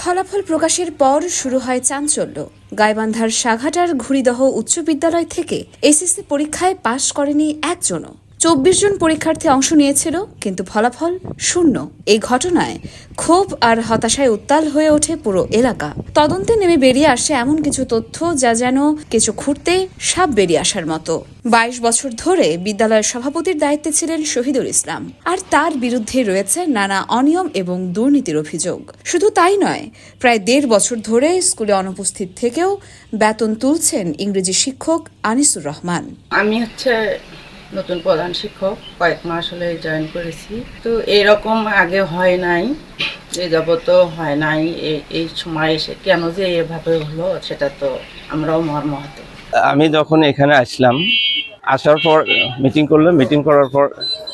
ফলাফল প্রকাশের পর শুরু হয় চাঞ্চল্য। গাইবান্ধার সাঘাটার ঘুরিদহ উচ্চ বিদ্যালয় থেকে এসএসসি পরীক্ষায় পাশ করেনি একজনও। চব্বিশ জন পরীক্ষার্থী অংশ নিয়েছিল, কিন্তু ফলাফল শূন্য। এই ঘটনায় ক্ষোভ আর হতাশায় উত্তাল হয়ে ওঠে পুরো এলাকা। তদন্তে নেমে বেরিয়ে আসে এমন কিছু তথ্য যা যেন কিছু খুঁড়তে সাপ বেরিয়ে আসার মতো। বাইশ বছর ধরে বিদ্যালয়ের সভাপতির দায়িত্বে ছিলেন শহীদুল ইসলাম। আর তার বিরুদ্ধে রয়েছে নানা অনিয়ম এবং দুর্নীতির অভিযোগ। শুধু তাই নয়, প্রায় দেড় বছর ধরে স্কুলে অনুপস্থিত থেকেও বেতন তুলছেন ইংরেজি শিক্ষক আনিসুর রহমান। আমি হচ্ছে নতুন প্রধান শিক্ষক, কয়েক মাস হলে জয়েন করেছি। তো এরকম আগে হয় নাই যে যাবত হয় নাই, এ- এই সময় এসে কেন যে এভাবে হলো সেটা তো আমরাও মর্মাহত। আমি যখন এখানে আসলাম, আসার পর মিটিং করলাম মিটিং করার পর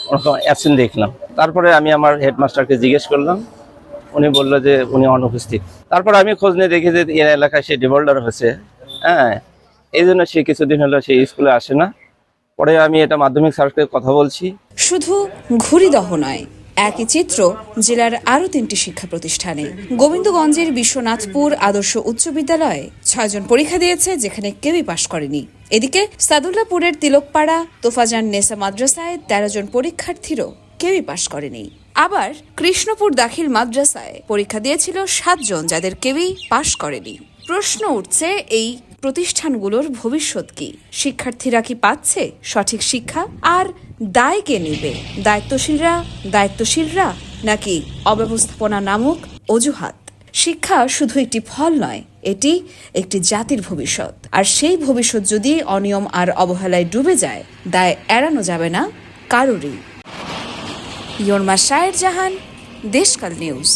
ওরকম অ্যাবসেন্ট দেখলাম। তারপরে আমি আমার হেডমাস্টারকে জিজ্ঞেস করলাম, উনি বলল যে উনি অনুপস্থিত। তারপর আমি খোঁজ নিয়ে দেখি যে এর এলাকায় সে ডিভোল্ডার হয়েছে। হ্যাঁ এই জন্য সে কিছুদিন হলো সেই স্কুলে আসে না। পরে আমি এটা মাধ্যমিক স্যারকে কথা বলছি। শুধু ঘুড়িদহ নয়, একই চিত্র জেলার আরও তিনটি শিক্ষা প্রতিষ্ঠানে। গোবিন্দগঞ্জের বিশ্বনাথপুর আদর্শ উচ্চ বিদ্যালয়ে ছয়জন পরীক্ষা দিয়েছে, যেখানে কেউই পাশ করেনি। এদিকে সাদুল্লাপুরের তিলকপাড়া, তোফাজান নেসা মাদ্রাসায় তেরো জন পরীক্ষার্থীরও কেউই পাশ করেনি। আবার কৃষ্ণপুর দাখিল মাদ্রাসায় পরীক্ষা দিয়েছিল সাতজন যাদের কেউই পাশ করেনি। প্রশ্ন উঠছে, এই প্রতিষ্ঠানগুলোর ভবিষ্যৎ কি? শিক্ষার্থীরা কি পাচ্ছে সঠিক শিক্ষা? আর দায় কে নেবে? দায়িত্বশীলরা দায়িত্বশীলরা নাকি অব্যবস্থাপনা নামক অজুহাত? শিক্ষা শুধু একটি ফল নয়, এটি একটি জাতির ভবিষ্যৎ। আর সেই ভবিষ্যৎ যদি অনিয়ম আর অবহেলায় ডুবে যায়, দায় এড়ানো যাবে না কারোরই। ইয়র্মা শায়ের জাহান, দেশকাল নিউজ।